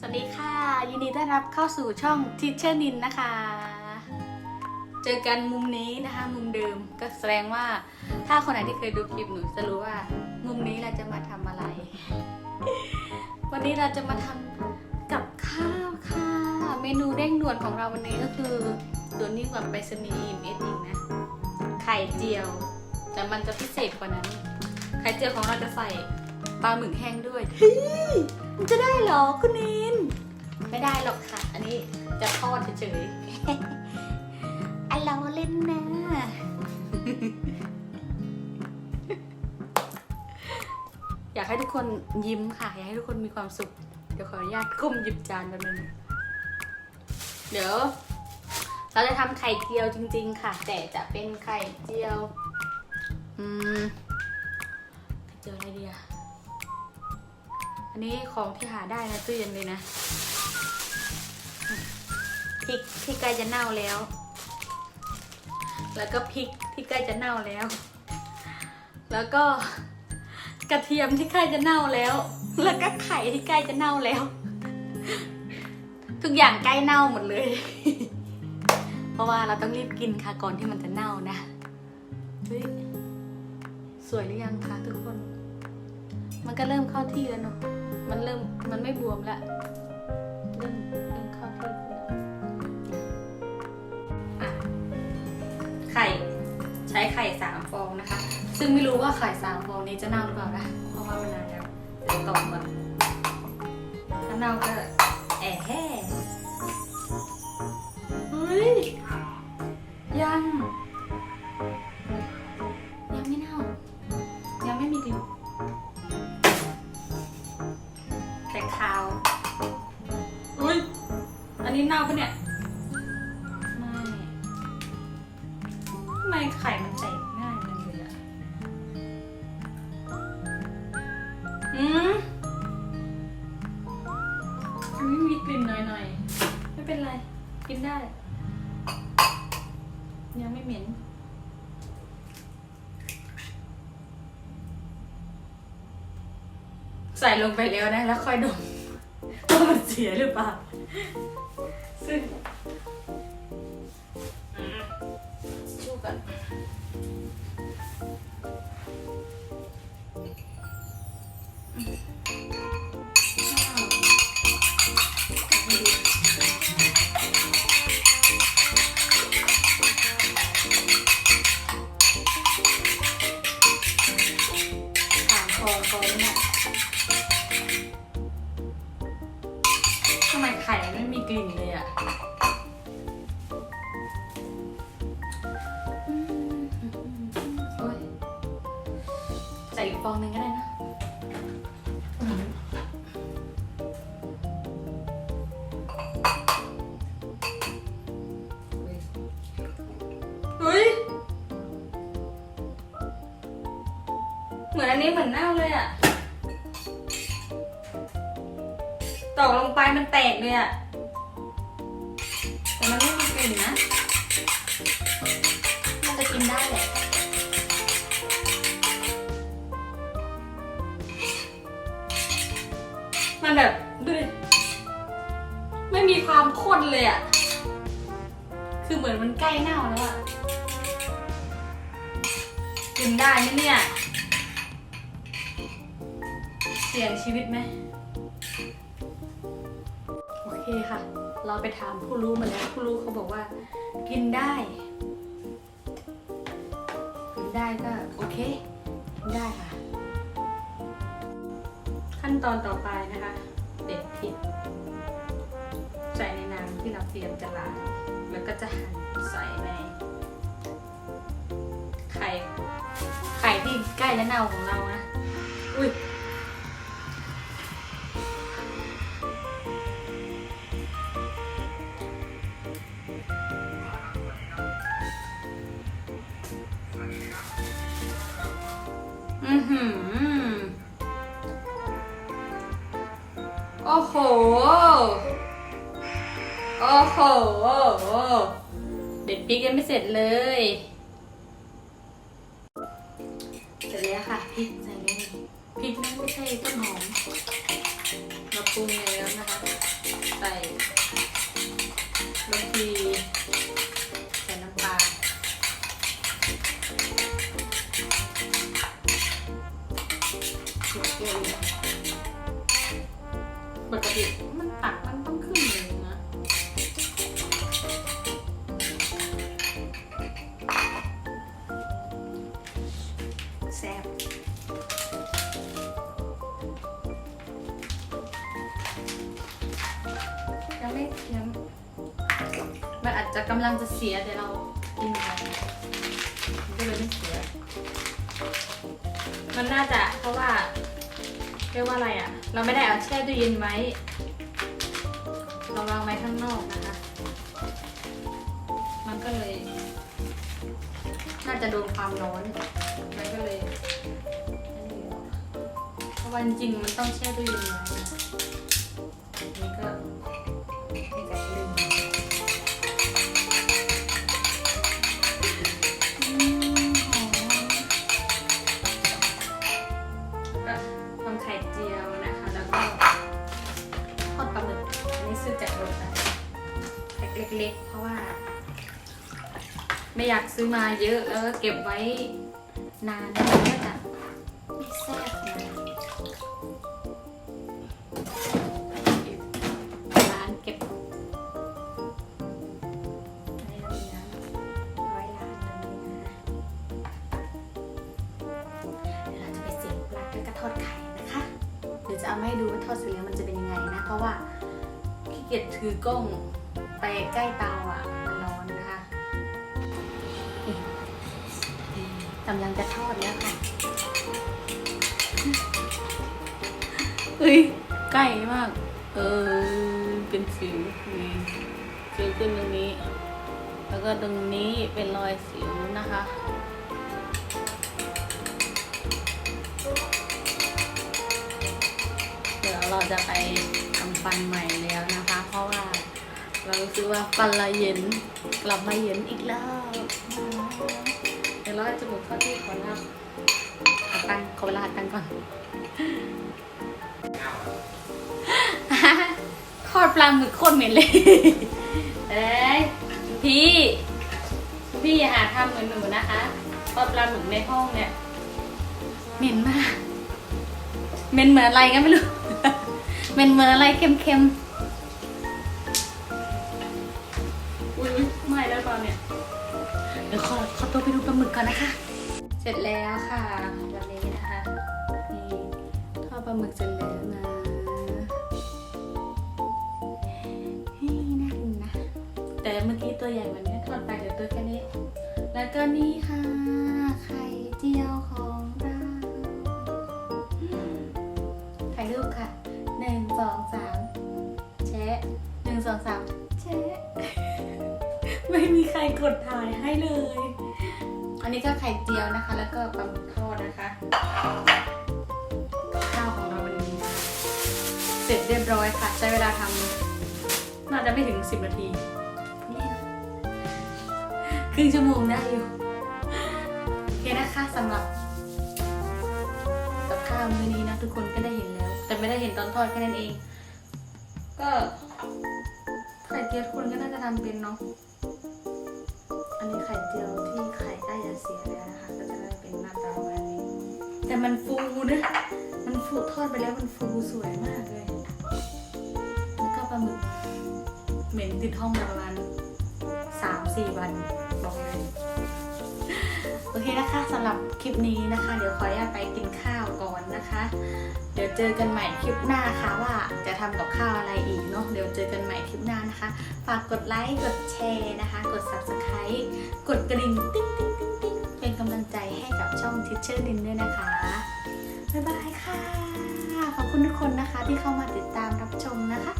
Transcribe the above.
สวัสดีค่ะ ยินดีต้อนรับเข้าสู่ช่อง Teacher นินนะคะ เจอกันมุมนี้นะคะ มุมเดิมก็แสดงว่าถ้าคนไหนที่เคยดูคลิปหนูจะรู้ว่า มุมนี้เราจะมาทำอะไร วันนี้เราจะมาทำกับข้าวค่ะ เมนูเร่งด่วนของเราวันนี้ก็คือด่วนยิ่งกว่าไปรษณีย์เอสอีกนะ ไข่เจียว แต่มันจะพิเศษกว่านั้น ไข่เจียวของเราจะใส่ ลาหมึกแห้งด้วยมันจะได้เหรอคุณนิน ไม่ได้หรอกค่ะ อันนี้จะทอดเฉยๆอันเราเล่นนะอยากให้ทุกคนยิ้มค่ะ อยากให้ทุกคนมีความสุข เดี๋ยวขออนุญาตก้มหยิบจานแป๊บนึงเดี๋ยว เราจะทำไข่เจียวจริง ๆ ค่ะ แต่จะเป็นไข่เจียว นนี้ของที่หาได้นะตู้เย็นเลยนะพริกที่ใกล้จะเน่าแล้ว แล้วก็พริกที่ใกล้จะเน่าแล้ว แล้วก็กระเทียมที่ใกล้จะเน่าแล้ว แล้วก็ไข่ที่ใกล้จะเน่าแล้ว ทุกอย่างใกล้เน่าหมดเลย เพราะว่าเราต้องรีบกินค่ะก่อนที่มันจะเน่านะสวยหรือยังคะทุกคน มันก็เริ่มเข้าที่แล้วเนาะ มันเริ่มมันไม่บวมล้วเริ่มเริ่มเข้าที่อะไข่ใช้ไข่สามฟองนะคะ ซึ่งไม่รู้ว่าไข่สามฟองนี้จะเน่าหรือเปล่านะเพราะว่ามันนานแล้วเดี๋ยวตอกก่อนถ้าเน่าก็แอะแห่เฮ้ย ไมไข่มันแตกง่ายจังเลยอะอืมอุ๊ยมีกลิ่นหน่อยๆ ไม่เป็นไร กินได้ ยังไม่เหม็น ใส่ลงไปแล้วนะ แล้วค่อยดมว่ามันเสียหรือเปล่าซึ่ง ทำไมไข่ไม่มีกลิ่นเลยอะอืมโอ๊ยใส่อีกฟองหนึ่งก็ได้ เหมือนอันนี้เหมือนเน่าเลยอะตอกลงไปมันแตกเลยอะแต่มันไม่มีกลิ่นนะ มันจะกินได้แหละมันแบบดูดิไม่มีความข้นเลยอะคือเหมือนมันใกล้เน่าแล้วอะกินได้ไหมเนี่ย สี่ยงชีวิตไหม โอเคค่ะ เราไปถามผู้รู้มาแล้ว ผู้รู้เขาบอกว่า กินได้ กินได้ก็โอเค กินได้ค่ะ ขั้นตอนต่อไปนะคะ เด็ดพริกใส่ในน้ำที่เราเตรียมจะล้างแล้วก็จะหั่นใส่ในไข่ ไข่ที่ใกล้จะเน่าของเรานะ อุ้ย โอ้โห โอ้โห เด็ดพริกยังไม่เสร็จเลย เสร็จแล้วค่ะพริกใส่เลยพริกนั่นไม่ใช่ต้นหอมเราปรุงแล้วนะคะ ใส่บางที แซ่บยังไม่ยังมันอาจจะกำลังจะเสียแต่เรากินไปมันก็เลยไม่เสีย มันน่าจะเพราะว่าเรียกว่าอะไรอะ เราไม่ได้เอาแช่ตู้เย็นไว้เราวางไว้ข้างนอกนะคะ มันก็เลย น่าจะโดนความร้อน มันก็เลยเพราะวันจริงมันต้องแช่ตู้เย็นไว้นะนี่ก็นี่ก็ลืมอืมหอมก็ทำไข่เจียวนะคะ แล้วก็ทอดปลาหมึกอันนี้ซื้อจากรถนะแพ็คเล็กๆ เพราะว่า ไม่อยากซื้อมาเยอะแล้วก็เก็บไว้ นานแล้วมันก็จะไม่แซ่บนะร้านเก็บอันนี้เรามีน้ร้อยล้านตรงนี้นะเดี๋ยวเราจะไปเสียบปลั๊กแล้วก็ทอดไข่นะคะเดี๋ยวจะเอามาให้ดูว่าทอดเสร็จแล้วมันจะเป็นยังไงนะ เพราะว่าขี้เกียจถือกล้องไปใกล้เตาอะ กำลังจะทอดแล้วค่ะเฮ้ยใกล้มาก เออ เป็นสิวนี่สิวขึ้นตรงนี้ แล้วก็ตรงนี้เป็นรอยสิวนะคะเดี๋ยวเราจะไปทำฟันใหม่แล้วนะคะ เพราะว่า เรารู้สึกว่าฟันเราเย็นกลับมาเย็นอีกแล้ว เดี๋ยวเราจะบุกเข้าที่ขอลาบหาตังขอเวลาหาตังก่อนทอดปลาหมึกโคตรเหม็นเลยเอ้ยพี่พี่อย่าหาทำเหมือนหนูนะคะทอดปลาหมึกในห้องเนี่ยเหม็นมากเหม็นเหมือนอะไรก็ไม่รู้เหม็นเหมือนอะไรเค็มๆอุ้ยไม่แล้วตอนเนี่ย ดี๋ยวขอขอตัวไปดูปลาหมึกก่อนนะคะ เสร็จแล้วค่ะวันนี้นะคะนี่ทอดปลาหมึกเสร็จแล้วนะเฮ้ยน่ากินนะ แต่เมื่อกี้ตัวใหญ่กวันนี้ทอดไปเดี๋ยวตัวแค่นี้ แล้วก็นี่ค่ะไข่เจียวของเราถ่ายรูปค่ะหนึ่งสองสามแชะหนึ่งสองสามแชะไม่มีใครกด ถ่ายให้เลย อันนี้ก็ไข่เจียวนะคะ แล้วก็ปลาหมึกทอดนะคะ ข้าวของเราวันนี้นะคะเสร็จเรียบร้อยค่ะ ใช้เวลาทำน่าจะไม่ถึง 10 นาทีนี่ครึ่งชั่วโมงได้อยู่โอเคนะคะสำหรับกับข้าวมื้อนี้นะทุกคนก็ได้เห็นแล้ว แต่ไม่ได้เห็นตอนทอดแค่นั้นเอง ก็ไข่เจียวทุกคนก็น่าจะทำเป็นเนาะอั นนี้ไข่เจียวที่ไข่ใกล้จะเสียแล้วนะคะ ก็จะได้เป็นหน้าตาประมาณนี้ แต่มันฟูนะ มันฟูทอดไปแล้วมันฟูสวยมากเลย แล้วก็ปลาหมึกเหม็นติดห้องประมาณสามสี่วันบอกเลย อเคนะคะสำหรับคลิปนี้นะคะ เดี๋ยวขออนุญาตไปกินข้าวก่อนนะคะ เดี๋ยวเจอกันใหม่คลิปหน้าค่ะว่าจะทำกับข้าวอะไรอีกเนาะเดี๋ยวเจอกันใหม่คลิปหน้านะคะ ฝากกดไลค์กดแชร์นะคะ กด subscribe กดกระดิ่งติ๊งติ๊งติ๊งติ๊งเป็นกำลังใจให้กับช่อง Teacher นินด้วยนะคะบ๊ายบายค่ะ ขอบคุณทุกคนนะคะที่เข้ามาติดตามรับชมนะคะ